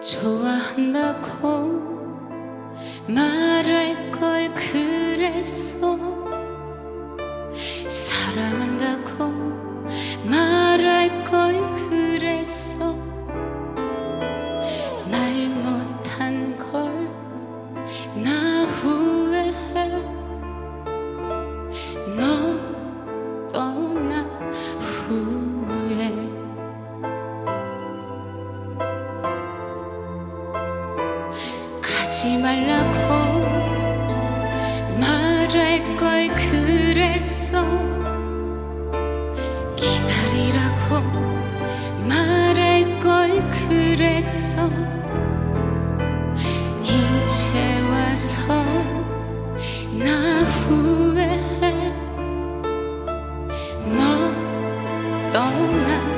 좋아한다고 말할 걸 그랬어. 사랑한다고 가지 말라고 말할 걸 그랬어. 기다리라고 말할 걸 그랬어. 이제 와서 나 후회해. 너 떠난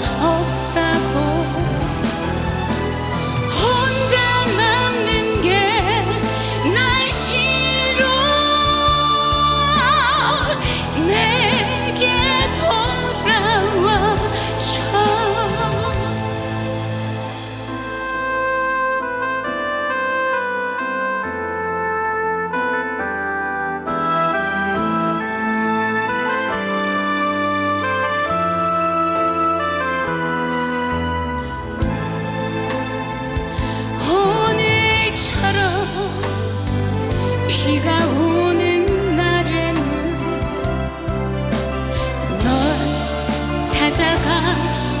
여자가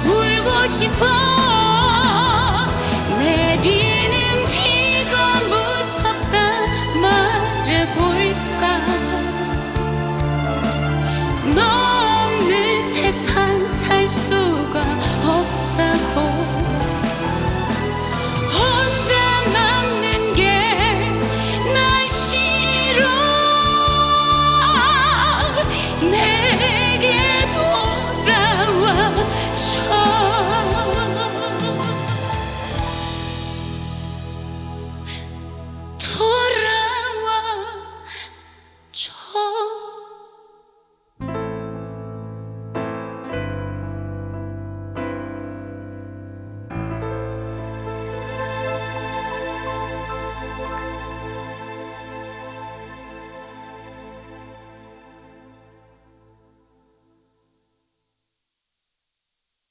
울고 싶어. 내비는 비가 무섭다. 말해볼까? 너 없는 세상 살